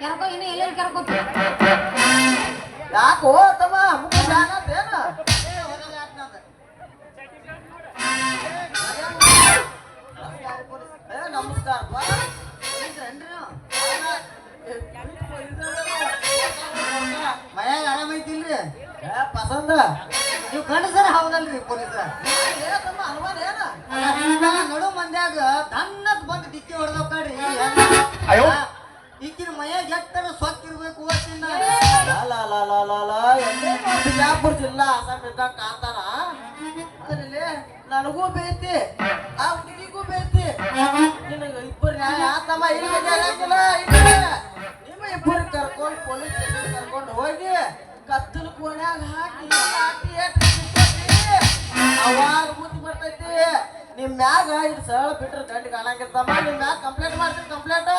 ಯಾರಕ್ಕೋ ಇನ್ನು ಎಲ್ಲೆಲ್ಲಿ ಕರ್ಕೊತ ಯಾಕೋ ತಮ್ಮ ಏನ ಏ, ನಮಸ್ಕಾರ. ಬಾ. ಮಯಾಗ ಆರಾಮೈತಿಲ್ರಿ ಪಸಂದ. ನೀವು ಗಂಡಸರ ಹೌದಲ್ರಿ ಪೊಲೀಸರ? ಅನುಮಾನ ಏನ? ನಡು ಮಂದ್ಯಾಗ ದನ್ನತ್ ಇದ್ದಾಗ ಕಾಂತಾನ ನನಗೂ ಬೇತಿ ಆ ಹುಡುಗಿಗೂ ಬೇತಿ ನಿನಗೆ ಇಬ್ಬರು ಆತಮ್ಮ ಇಲ್ಲಿ ನಿಮ್ಮ ಇಬ್ಬರು ಕರ್ಕೊಂಡು ಪೊಲೀಸ್ ಸ್ಟೇಷನ್ ಕರ್ಕೊಂಡು ಹೋಗಿ ಕತ್ತಲು ಕೋಣ್ಯಾಗ ಹಾಕಿ ಹಾಕಿ? ಅವಾಗ ಬುದ್ಧಿ ಬರ್ತೈತಿ, ನಿಮ್ ಮ್ಯಾಗ ಇದು ಸರಳ ಬಿಟ್ರೆ ಗಂಡು ಕಾಣಂಗಿರ್ತಮ್ಮ ನಿಮ್ ಮ್ಯಾಗ ಕಂಪ್ಲೇಂಟ್ ಮಾಡ್ತೀನಿ ಕಂಪ್ಲೇಂಟ್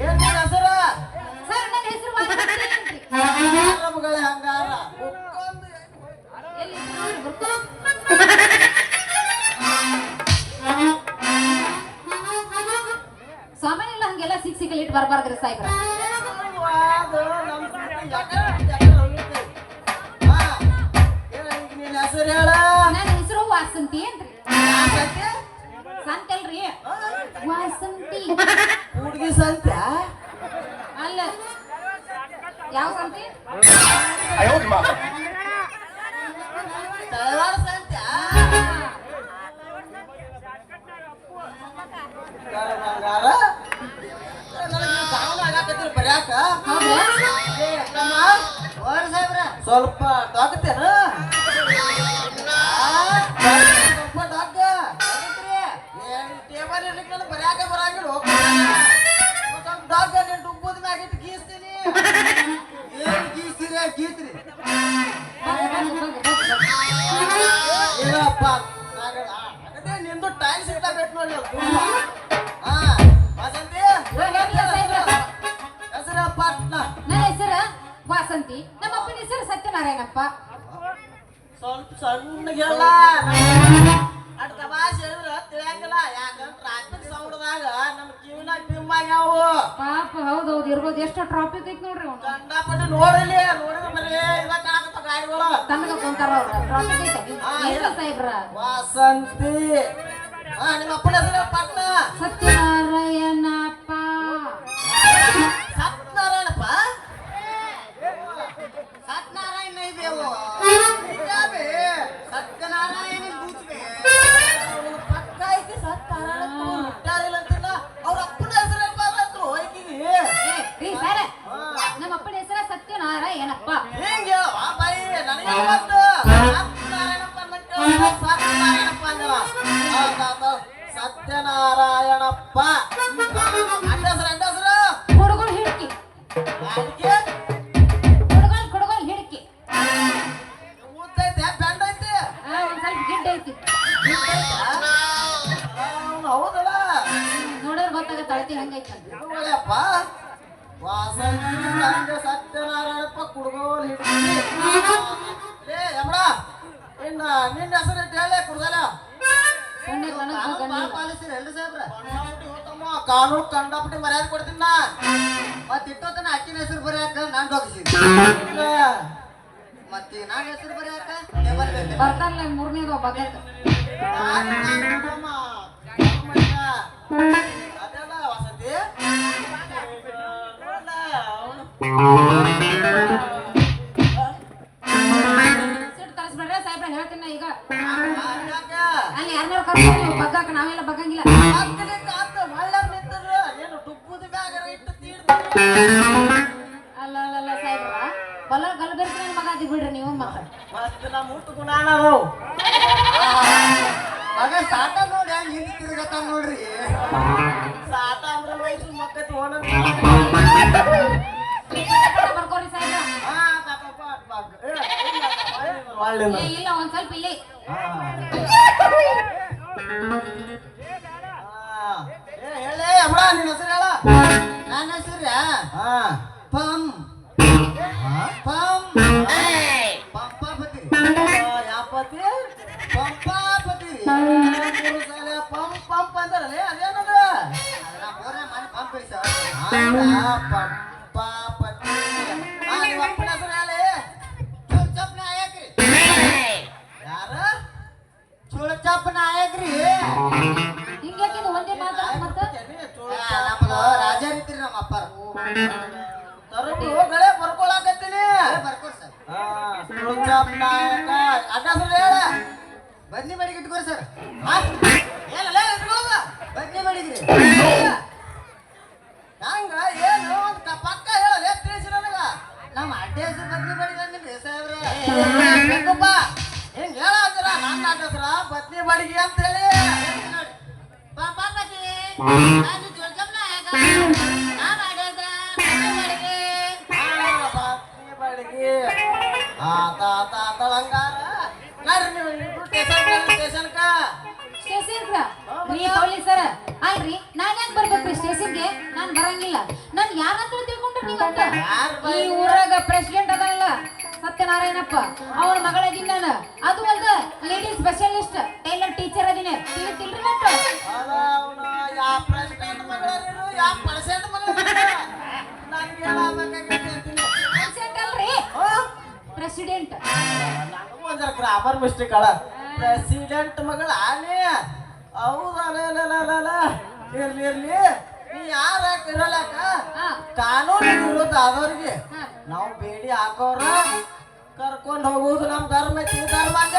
ಏನ್ ಹೆಸರ? ಸರ್, ನನ್ನ ಹೆಸರು ನಮ್ಗಳ ಹಂಗಾರ. ಸಾಮಾನ್ಯ ಎಲ್ಲ ಹಂಗೆಲ್ಲ ಸಿಕ್ ಸಿಕ್ಕಲ್ಲಿ ಇಟ್ಟು ಬರಬಾರ್ದ್ರಿ ಈಗ ಹೆಸರು ಹೇಳ ನನ್ನ ಹೆಸರು ವಾಸಂತಿ? ಸಂತಲ್ರಿ. ವಾಸಂತಿ. ಹುಡುಗಿ ಸಂತ್ಯ? ಸಾಹೇಬ್ರ, ಸ್ವಲ್ಪ ತಾಕತ್ತೇನ ಸ್ವಲ್ಪ ಟೇಬಲ್ ಇರ್ಲಿಕ್ಕೆ ಬರ್ಯಾಕ ಬರಂಗಿಲ್ಲ ಸ್ವಲ್ಪ ಡಾಕ್ ನೀನ್ ಡುಬ್ಬದ ಇಟ್ಟು ಗೀಸ್ತೀನಿ ಏನ್ ಗೀಸ್ತೀರಿ ಗೀತ್ರಿ ನಿಂದು ಟೈಮ್ ಸಿಗ್ಲಾಬೇಕು ನೋಡಿ ಸತ್ಯನಾರಾಯಣಪ್ಪ ಸ್ವಲ್ಪ ಸಣ್ಣಗೆಲ್ಲ ಅಟ್ ತಮಾಷೆ ಹೇಳಿದ್ರ ತಿಳಿಯಂಗಿಲ್ಲ. ಯಾಕಂದ್ರೆ ಸೌಂಡ್ದಾಗ ನಮ್ಮ ಟಿಮ್ ಆಗ್ಯಾವು. ಪಾಪ ಹೌದೌದು. ಇರ್ಬೋದು. ಎಷ್ಟು ಟ್ರಾಫಿಕ್ ಐತಿ ನೋಡ್ರಿ ಅವ್ನು. ಕಂಡಾಪಟ್ಟಿ ನೋಡಿಲಿ. ನೋಡಿದ್ರೆ ಬರೀ ಇವಾಗ ಕಾಣಕತ್ತ ಗಾಡಿಗಳು. ತನಗ ಕುಂತಾರ ಅವ್ರು. ಟ್ರಾಫಿಕ್ ಐತೆ. ಹಾ, ಏನು ಇಲ್ಲ. ಸಾಹೇಬ್ರ ವಾಸಂತಿ. ಹಾ ನಿಮ್ಮ ಅಪ್ಪನ ಹೆಸರು ಪಟ್ನ ಸತ್ಯನಾರಾಯಣಪ್ಪ ಸತ್ಯನಾರಾಯಣಪ್ಪ. ಅನ್ನಕ್ಕೆ ಸತ್ಯನಾರಾಯಣಪ್ಪ ನಾರಾಯಣಪ್ಪ ಹೆಸರು ಅಡ್ಡ ಹೆಸರು ಹುಡುಗರು ಹಿಡ್ಕಿ. ಹಿಡ್ಕಿ ಊತೈತೆ ಬೆಂಡ್ ಐತಿ ಒಂದ್ ಸ್ವಲ್ಪ ಗಿಡ್ಡ ಐತಿ. ಹೌದಲ್ಲ. ಗೊತ್ತಾಗತ್ತೆ ಅಳತಿ ಹಂಗೈತಿ ವಾಸಂತಿ ಸತ್ಯನಾರಾಯಣಪ್ಪ ಕುಡ್ಗೋಲ್ ಹಿಡಿದಿ ಲೇ ಯಮಡ ಇನ್ನ ನಿನ್ನ ಹೆಸರು ಹೇಳಿ ಕುಡ್ದಲ್ಲ? ಕಾನೂನು ಕಂಡಪಟ್ಟಿ ಮರ್ಯಾದೆ ಕೊಡ್ತೀನಿ ನಾ ಮತ್ತೆ ಇಟ್ಟೋತನ ಅಕ್ಕಿನ ಹೆಸರು ಬರೆಯಾಕ ನಾನ್ ಇಲ್ಲ. ಮತ್ತೆ ನಾನ್ ಹೆಸರು ಬರೆಯಾಕ ಮೂರನೇದು. ಅದೆಲ್ಲ ವಸತಿ? ಅವನು. ಇಟ್ಟು ಬಗ್ಗಂಗಿಲ್ಲ ಅಲ್ಲ ಅಲ್ಲ ಅಲ್ಲ ಸಾಹೇಬ್ರ. ಬಲ ಗಲಬೆರ್ಕಿನ ಮಗ ಅದಿ ಬಿಡ್ರಿ ನೀವು ಮಗ ಮಸ್ತ್ ನಮ್ಮ ಮುಟ್ಟು ಗುಣ ನಾವು ಮಗ ಸಾಟ ನೋಡಿ ಹೆಂಗ್ ಹಿಂದ್ ತಿರ್ಗತ್ತ ನೋಡ್ರಿ. ಸಾಟ ಅಂದ್ರೆ ವಯಸ್ಸು ಬರ್ಕೋರಿ ಸಾಹೇಬ್ರ. ಇಲ್ಲ ಒಂದ್ ಸ್ವಲ್ಪ ಇಲ್ಲಿ. ಪಂಪಾಪತಿ ಪಂಪ್ ಪಂಪ್ ಅಂತಾರಲ್ಲ ಅದೇನದ ಪಂಪ್ ಪಂಪಾಪತಿ ನಿಮ್ಮ ಹೆಸರು ಹೇಳಿ. ಚೂಳ್ ಚಪ್ ನಾಯಕ್ರಿ ಯಾರ? ಚೂಳ್ ಚಪ್ ನಾಯಕ್ರಿ ಹಿಂಗ್ಯಾಕಿದು ಒಂದೇ ಮಾತಾಡ ಮತ್ತ? ನಮ್ದು ರಾಜ ರೀತಿ ನಮ್ಮ ಅಪ್ಪಾರ. ತರಕು ಗಳೆ ಬರ್ಕೊಳಕತ್ತೀನಿ. ಬರ್ಕೋರಿ ಸರ್. ಹಾ ಸುಳ್ಚಾಪ್ ನಾಯಕ. ಅಡ್ಡ ಹೇಳ. ಬನ್ನಿ ಬಡಿಗೆ ಇಟ್ಕೋರಿ ಸರ್? ಏನಲ್ಲ ಇಟ್ಕೊಳ್ಳೋದು? ಬದ್ನಿ ಬಡಿಗ್ರಿ ಹಂಗ? ಏನು ಅಂತ ಪಕ್ಕ ಹೇಳಲ್ಲ ತಿಳಿಸಿ ನನಗ. ನಮ್ಮ ಅಡ್ಡ ಹೆಸರು ಬನ್ನಿ ಬಡಿಗೆ ಅಂದ್ರಿ ಸಾಹೇಬ್ರ. ಬೇಕಪ್ಪ ಹಿಂಗ್ ಹೇಳತ್ತೀರ ನನ್ನ ಅಡ್ಡ ಹೆಸರ ಬದ್ನಿ ಬಾಡಿಗೆ ಅಂತ ಹೇಳಿ. ಪಂಪಾಪತಿ ನಾನು ಚೂಳ್ ಚಪ್ ನಾಯಕ ನಾನು ಅಡ್ಡ ಹೆಸರ ಬನ್ನಿ ಬಡಿಗೆ ಬದ್ನಿ ಬಾಡಿಗೆ ಆತ ಆತ ಆತಳಂಗಾರ ನಡ್ರಿ ನೀವು ಸ್ಟೇಷನ್ಕ ಸ್ಟೇಷನ್ ರೀ ಪೊಲೀಸರ ಅಲ್ರಿ ನಾನು ಯಾಕೆ ಬರ್ಬೇಕ್ರಿ ಸ್ಟೇಷನ್ಗೆ? ನಾನು ಬರಂಗಿಲ್ಲ. ನಾನು ಯಾರಂತ ತಿಳ್ಕೊಂಡ್ರಿ ನೀವಂತ ಈ ಊರಾಗ ಪ್ರೆಸಿಡೆಂಟ್ ಅದಲ್ಲ ಸತ್ಯನಾರಾಯಣಪ್ಪ. ಅವ್ರ ಮಗಳದಿನ ನಾನು. ಅದು ಅಲ್ದ ಲೇಡೀಸ್ ಸ್ಪೆಷಲಿಸ್ಟ್ ಟೈಲರ್ ಟೀಚರ್ ಅದೀನಿ. ತಿಳಿತಿಲ್ರಿ ಮತ್ತ ಪ್ರೆಸಿಡೆಂಟ್ ಗ್ರಾಮರ್ ಮಿಸ್ಟೇಕ್ ಅಳ. ಪ್ರೆಸಿಡೆಂಟ್ ಮಗಳ ಆನೆ. ಹೌದಲ್ಲ ಇರ್ಲಿ ಇರ್ಲಿ. ನೀ ಯಾರು ಇರಲಕ್ಕ ಹಾ. ಕಾನೂನು ವಿರುದ್ಧ ಆದವ್ರಿಗೆ ನಾವು ಬೇಡಿ ಹಾಕೋರ. ಕರ್ಕೊಂಡು ಹೋಗುದು ನಮ್ ಧರ್ಮ ಧರ್ಮ ಧರ್ಮಂಗ.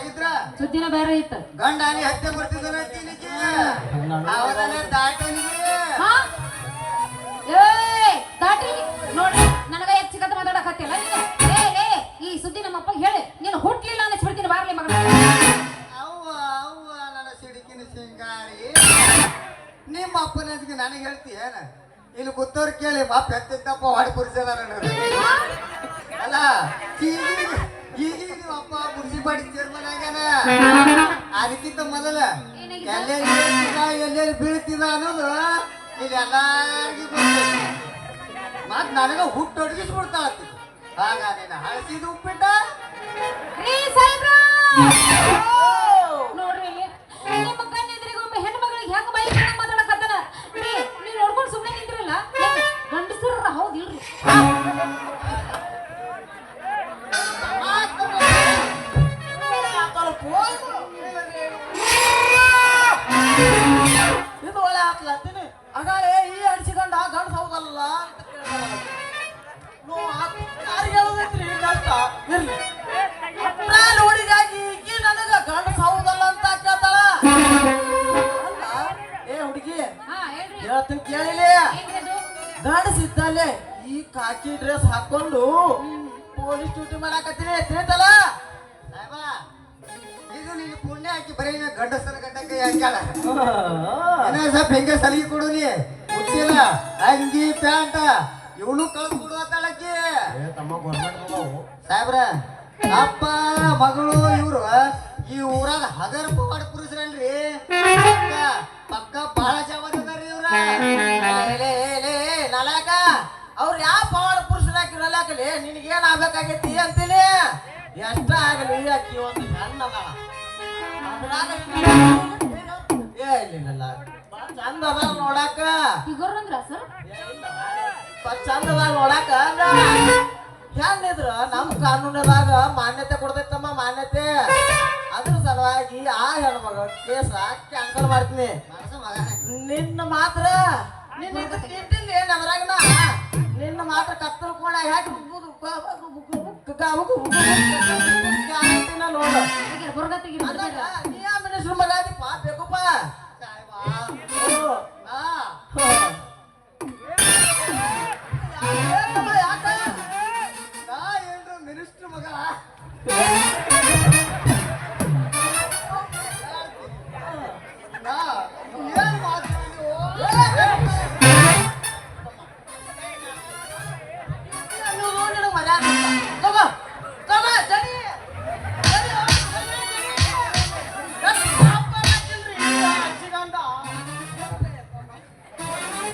ಮಗಳಾಗಿದ್ರ ಸುದ್ದಿನ ಬೇರೆ ಇತ್ತು. ಗಂಡಾನಿ ಹತ್ಯೆ ಬರ್ತಿದ್ದಾನೆ ಹೌದಲ್ಲ ದಾಟನಿಗೆ. ಹಾ. ಏಯ್ ದಾಟ್ರಿ ನೋಡ್ರಿ ನನಗ ಹೆಚ್ಚು ಕತೆ ಮಾತಾಡಕತ್ತಿಲ್ಲ ನೀನು ಏ ಲೇ ಈ ಸುದ್ದಿ ನಮ್ಮ ಅಪ್ಪಗೆ ಹೇಳಿ. ನೀನು ಹುಟ್ಲಿಲ್ಲ ಅನ್ನೋ ಬಿಡ್ತೀನಿ ಬಾರ್ಲಿ ಅವ್ವ ಅವ್ವ ನನ್ನ ಸಿಡಿಕಿನ ಸಿಂಗಾರಿ. ನಿಮ್ಮ ಅಪ್ಪನ ನನಗೆ ಹೇಳ್ತಿ ಏನ ಇಲ್ಲಿ ಕೂತವ್ರು ಕೇಳಿ ಮಾಪ್ ಎತ್ತಿದ್ದಪ್ಪ ಹೊಡೆ ಕುರ್ಸದ ಅಲ್ಲ ನಿಮ್ಮ ಅಪ್ಪ ಮುನ್ಸಿಪಾಲ್ಟಿ ಚೇರ್ಮನ್ ಆಗ್ಯಾನ. ಅದಕ್ಕಿಂತ ಮೊದಲ? ಎಲ್ಲೆಲ್ಲಿ ಎಲ್ಲೆಲ್ಲಿ ಬೀಳ್ತಿದ ಅನ್ನೋದು ಇಲ್ಲಿ ಎಲ್ಲಾರ್ಗೂ ಮತ್ ನನಗ ಹುಟ್ಟು ಒಡಗಿಸ್ಬಿಡ್ತಾಳ ಆಗ ನೀನು ಹಳಸಿದ ಉಪ್ಪಿಟ್ಟ? ರೀ ಕಷ್ಟ ಇರ್ಲಿ. ಅಪ್ರಾಲ್ ಹುಡುಗಾಗಿ ನನಗ ಗಂಡ ಹೌದಲ್ಲ ಅಂತ ಕೇಳ್ತಾಳ. ಅಲ್ಲ ಏ ಹುಡುಗಿ ಹಾ ಹೇಳ್ರಿ. ಹೇಳ್ತೀನಿ ಕೇಳಿಲಿ. ಗಂಡಸಿದ್ದಲ್ಲೇ ಈ ಕಾಕಿ ಡ್ರೆಸ್ ಹಾಕೊಂಡು ಪೊಲೀಸ್ ಡ್ಯೂಟಿ ಮಾಡಾಕತ್ತೀನಿ ತಿಳಿತಲ್ಲ? ಸಾಹೇಬ, ಇದು ನೀನು ಪುಣ್ಯ ಹಾಕಿ ಬರೀ ಗಂಡಸರ ಗಡ್ಡಕ್ಕೆ ಹಾಕ್ಯಾಳ. ಇನ್ನೊಂದ್ ಸ್ವಲ್ಪ ಹೆಂಗೆ ಸಲಿಗೆ ಕೊಡು ನೀ. ಹುಟ್ಟಿಲ್ಲ ಅಂಗಿ ಪ್ಯಾಂಟ. ಇವನು ಕಳ್ದು ಕೊಡುವತ್ತಾಳಕ್ಕೆ ಏ ತಮ್ಮ ಗೌರ್ಮೆಂಟ್ ಸಾಹೇಬ್ರ ಅಪ್ಪ ಮಗಳು ಇವ್ರು ಈ ಊರಾಗ ಹಗರ್ ಪವಾಡ ಪುರುಷರಲ್ರಿ ಪಕ್ಕ ಪಕ್ಕ ಬಹಳ ಜವಾಬ್ದಾರಿ ಇವ್ರ. ನಲಾಕ ಅವ್ರು ಯಾವ ಪವಾಡ ಪುರುಷರ ಹಾಕಿರಲಾಕಲಿ ನಿನಗೇನ್ ಆಗ್ಬೇಕಾಗೈತಿ ಅಂತೀನಿ. ಎಷ್ಟ ಆಗಲಿ ಅಕ್ಕಿ ಒಂದು ಹೆಣ್ಣು ಏ ಇಲ್ಲ ಭಾಳ ಚಂದ ಅದ ನೋಡಾಕ. ಅಂದ್ರ ಸರ್? ಭಾಳ ಚಂದ ಅದ ನೋಡಾಕ ಹೆಣ್ಣಿದ್ರ ನಮ್ಮ ಕಾನೂನದಾಗ ಮಾನ್ಯತೆ ಕೊಡ್ತೈತಮ್ಮ ಮಾನ್ಯತೆ ಅದ್ರ ಸಲುವಾಗಿ ಆ ಹೆಣ್ಮಗ ಕೇಸ ಕ್ಯಾನ್ಸಲ್ ಮಾಡ್ತೀನಿ ನಿನ್ನ ಮಾತ್ರ ನಿನ್ನ ತಿಂತಿಲ್ಲ ಏನ್ ಅದ್ರಾಗನ ನಿನ್ನ ಮಾತ್ರ ಕತ್ತಲು ಕೋಣ ಹಾಕಿ ನೋಡು ಮಿನಿಸ್ಟ್ರ್ ಮಗ ಅದಿಪ್ಪ ಬೇಕಪ್ಪ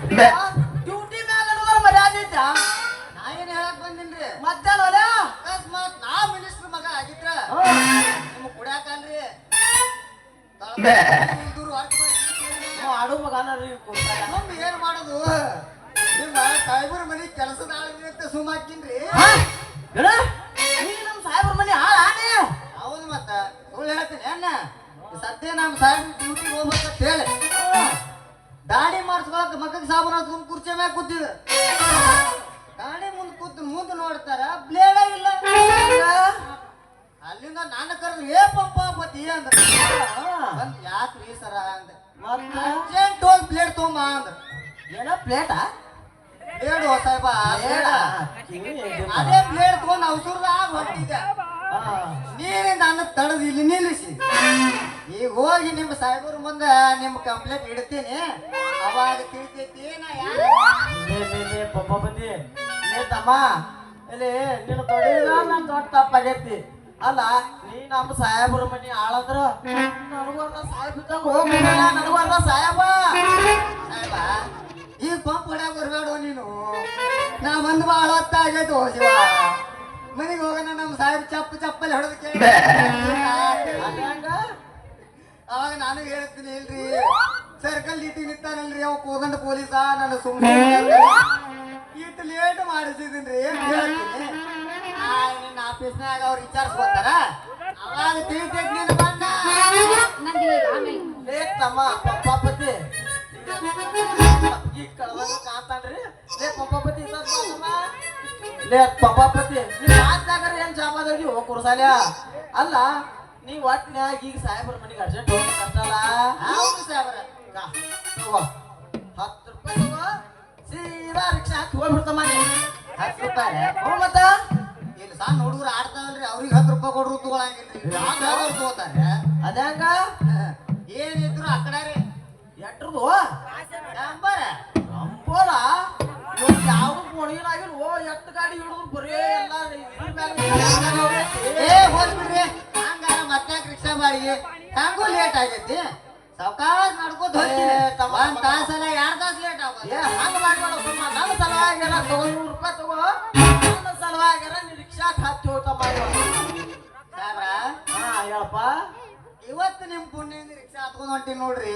ಡ್ಯೂಟಿ ಮ್ಯಾಲ ಮರ್ಯಾದೆ ಐತಾ? ನಾ ಏನ್ ಹೇಳಕ್ ಬಂದಿನ್ರಿ? ಮತ್ತೆ? ಅಕಸ್ಮಾತ್ ನಾ ಮಿನಿಸ್ಟರ್ ಮಗ ಆಗಿದ್ರ ನಿಮ್ ಕುಡ್ಯಾಕಲ್ರಿ? ಆಡು ಮಗನ ಏನ್ ಮಾಡೋದು? ನಿಮ್ಮ ಸಾಹೇಬ್ರ ಮನಿ ಕೆಲಸದ ಆಳ್ವಿ ಅಂತ ಸುಮ್ ಹಾಕಿನ್ರಿ ನಮ್ ಸಾಹೇಬ್ರ ಮನೆ ಹಾಳ ಆನೆ ಹೌದು ಮತ್ತ ಸುಳ್ಳು ಹೇಳ್ತೀನಿ ಅಣ್ಣ ಸದ್ಯ ನಮ್ಮ ಸಾಹೇಬ್ ಡ್ಯೂಟಿಗೆ ಹೋಗ್ಬೇಕಂತ ಹೇಳಿ ದಾಡಿ ಮಾಡಿಸ್ಕೊಳಕ್ ಮಕ್ಕಳಿಗೆ ಸಾಬೂನ್ ಹಚ್ಕೊಂಡ್ ಕುರ್ಚಿ ಮ್ಯಾಗ ಕೂತಿದ್ರು ದಾಡಿ ಮುಂದ್ ಕೂತು ಮುಂದೆ ನೋಡ್ತಾರ ಬ್ಲೇಡ ಇಲ್ಲ. ಅಲ್ಲಿಂದ ನಾನು ಕರೆದು ಏ ಪಪ್ಪ ಪತಿ ಅಂದ್ರ ಯಾಕ್ರಿ ಸರ? ಅಂದ. ಮತ್ತ? ಅರ್ಜೆಂಟ್ ಹೋಗಿ ಬ್ಲೇಡ್ ತೊಗೊಂಬ ಅಂದ್ರ ಏನ ಪ್ಲೇಟಾ ಬ್ಲೇಡ್ ಹೋ ಸಾಹೇಬ ಬ್ಲೇಡ ಅದೇ ಬ್ಲೇಡ್ ತೊಗೊಂಡ್ ಅವಸರದಾಗ ಹೊಟ್ಟಿದ್ದ ನೀನೇ ನನ್ನ ತಡದಿಲ್ಲಿ ಇಲ್ಲಿ ನಿಲ್ಲಿಸಿ. ಈಗ ಹೋಗಿ ನಿಮ್ಮ ಸಾಹೇಬರ ಮುಂದೆ ನಿಮ್ಮ ಕಂಪ್ಲೇಂಟ್ ಇಡ್ತೀನಿ. ಅವಾಗ ತಿಳಿತೈತಿ ನಾ ಯಾರು? ಪಪ್ಪಪತಿ ಲೇ ತಮ್ಮ. ಇಲ್ಲಿ ನಿನ್ನ ತೊಡಿದ ನನ್ ದೊಡ್ಡ ತಪ್ಪಾಗೈತಿ ಅಲ್ಲ ನೀ ನಮ್ಮ ಸಾಹೇಬ್ರ ಮನಿ ಆಳದ್ರ? ನನಗೊಂದ ಸಾಹೇಬ್ ಇದ್ದಂಗ ಹೋಗ್ಬಿಡಲ್ಲ ನನಗೊಂದ ಸಾಹೇಬ. ಸಾಹೇಬ ಈ ಪಂಪ್ ಹೊಡ್ಯಾಗ ಬರ್ಬೇಡ ನೀನು. ನಾ ಬಂದು ಭಾಳ ಹೊತ್ತಾಗೈತೆ ಹೋ ಶಿವ. ಮನೆಗೆ ಹೋಗೋಣ ನಮ್ಮ ಸಾಹೇಬ್ ಚಪ್ಪ ಚಪ್ಪಲ್ಲಿ ಹೊಡೆದಕ್ಕೆ ನಾನು ಹೇಳ್ತೀನಿ ಇಲ್ರಿ. ಸರ್ಕಲ್ ಡಿಟಿ ನಿಂತಾನಲ್ರಿ ಅವ ಕೋಗಂಡ ಪೊಲೀಸ ನನ್ನ ಸುಮ್ಮನೆ ಇಟ್ಟು ಲೇಟ್ ಮಾಡಿಸಿದ್ರಿ ಏನ್ ಹೇಳ್ತೀನಿ ನಿನ್ನ ಆಫೀಸ್ನಾಗ ಅವ್ರು ವಿಚಾರಿಸ್ಕೊತಾರ? ಅವಾಗ ತಿಳಿತೈತಿ ನಿನ್ನ ಬಣ್ಣ ನಂದು ಈಗ ಆಮೇಲೆ ಲೇ ತಮ್ಮ ಪಪ್ಪಾಪತಿ. ಈ ಕಳವಾಗ ಕಾಣ್ತಾನ್ರಿ ಲೇ ಪಪ್ಪಾಪತಿ. ಲೇ ಪಪ್ಪಾಪತಿ ನೀವ್ ಮಾತ್ನಾಗರ ಏನ್ ಜಾಬಾದವ್ರಿ ಹೋಗ್ ಕುರ್ಸಾಲ್ಯ. ಅಲ್ಲ ನೀ ಒಟ್ನ್ಯಾಗ ಈಗ ಸಾಹೇಬ್ರ ಮನಿಗೆ ಅರ್ಜೆಂಟ್ ಹೋಗ್ಬೇಕಷ್ಟಲ್ಲ ಹೌದು ಸಾಹೇಬ್ರ. ಕಾ, ತಗೋ ಹತ್ತು ರೂಪಾಯಿ ಸೀದಾ ರಿಕ್ಷಾ ಹತ್ತು ಹೋಗ್ಬಿಡ್ತಮ್ಮ ಹತ್ತು ರೂಪಾಯಿ? ಹ್ಞೂ ಮತ್ತ? ಇಲ್ಲಿ ಸಣ್ಣ ಹುಡುಗರು ಆಡ್ತಾವಲ್ರಿ ಅವ್ರಿಗೆ ಹತ್ತು ರೂಪಾಯಿ ಕೊಡ್ರು ತಗೊಳಂಗಿಲ್ರಿ. ಯಾವ್ದಾದ್ರು ತಗೋತಾರೆ? ಅದ್ಯಾಂಗ ಏನಿದ್ರು ಆ ಕಡೆ ರೀ. ಎಟ್ರದು? ನಂಬರ್ ನಂಬೋಲ ಇವತ್ತು ಯಾವ ಓ ಎಟ್ಟು ಗಾಡಿ ಹಿಡಿದ್ರು ಬರೀ ಎಲ್ಲ ಏ ಹೋಗ್ಬಿಡ್ರಿ ರಿಕ್ಷಾ ಬಾಡಿಗೆ ಹಂಗೂ ಲೇಟ್ ಆಗೈತಿ ಸಾವ್ಕಾಸ್ ನಡ್ಕೋತ ಹೋಗ್ತೀನಿ ಒಂದ್ ತಾಸಲ್ಲ ಎರಡ್ ತಾಸ ಲೇಟ್ ಆಗೋದು ಹಂಗ ಮಾಡ್ಬೇಡ ಸುಮ್ಮ ನನ್ನ ತಗೋ ನೂರು ರೂಪಾಯಿ ತಗೋ ನನ್ನ ಸಲುವಾಗಿ ನೀ ರಿಕ್ಷಾಕ್ ಹತ್ತಿ ಹೋಗ್ತಮ್ಮ ಸಾಹೇಬ್ರ ಹಾ ಹೇಳಪ್ಪ ಇವತ್ತು ನಿಮ್ ಪುಣ್ಯದಿಂದ ರಿಕ್ಷಾ ಹತ್ಕೊಂಡ್ ಹೊಂಟಿ ನೋಡ್ರಿ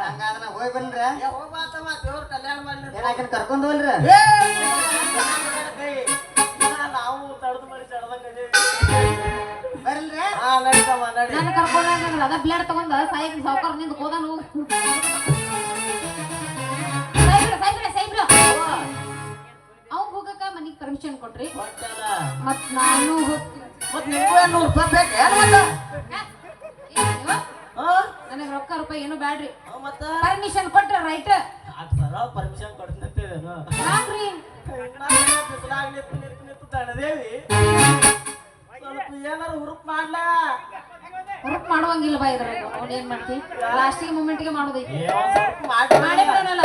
ಹಂಗಾದ್ರ ನಾ ಹೋಗಿ ಬನ್ರಿ ಏ ಹೋಗ್ಬಾತಮ್ಮ ದೇವ್ರ ಕಲ್ಯಾಣ ಮಾಡ್ಲಿ ಏನಾಕಿನ ಕರ್ಕೊಂಡ್ ಹೋಲ್ರಿ ನಾವು ತಡೆದು ಮಾಡಿ ತಡೆದಂಗ ಬರ್ಲ್ರಿ ಹಾ ನಡೀತಮ್ಮ ನಡಿ ನನ್ನ ಕರ್ಕೊಂಡ ಅದ ಬ್ಲೇಡ್ ತಗೊಂಡ ಸಾಯಿಗ್ ಸಾವುಕಾರ ನಿಂದ ಹೋದಾನ. ಹೋಗು ಸಾಯಿಬ್ರ ಸಾಯಿಬ್ರ ಸಾಯಿಬ್ರ. ಅವ್ನ್ ಹೋಗಕ್ಕ ಮನಿಗ್ ಪರ್ಮಿಷನ್ ಕೊಟ್ರಿ. ಹೊಂಟಲ್ಲ. ಮತ್ ನಾನು ಹೋಗ್ತೀನಿ. ಮತ್ ನಿಮ್ಗೂ ಏನ್ ನೂರು ರೂಪಾಯಿ ಬೇಕು? ಏನ್ ಮತ್ತ? ಹಾ? ನನಗೆ ರೊಕ್ಕ ರೂಪಾಯಿ ಏನು ಬ್ಯಾಡ್ರಿ. ಮತ್ತ? ಪರ್ಮಿಷನ್ ಕೊಟ್ರ ರೈಟ್? ಆಟ್ ಸರ ಪರ್ಮಿಷನ್ ಯಾಕ್ರಿ ನಿಂತು ನಿಂತು ನಿಂತು ತಡದೇವಿ ಸ್ವಲ್ಪ ಏನಾರ ಹುರುಪ್ ಮಾಡ್ಲಾ? ಹುರುಪ್ ಮಾಡುವಂಗಿಲ್ಲ ಬಾ ಇದ್ರಾಗ. ಅವನೇನ್ ಏನ್ ಮಾಡ್ತಿ? ಲಾಸ್ಟಿಗೆ ಮೂಮೆಂಟ್ಗೆ ಮಾಡೋದೈತಿ. ಮಾಡಿ ಬಿಡೋಣಲ್ಲ.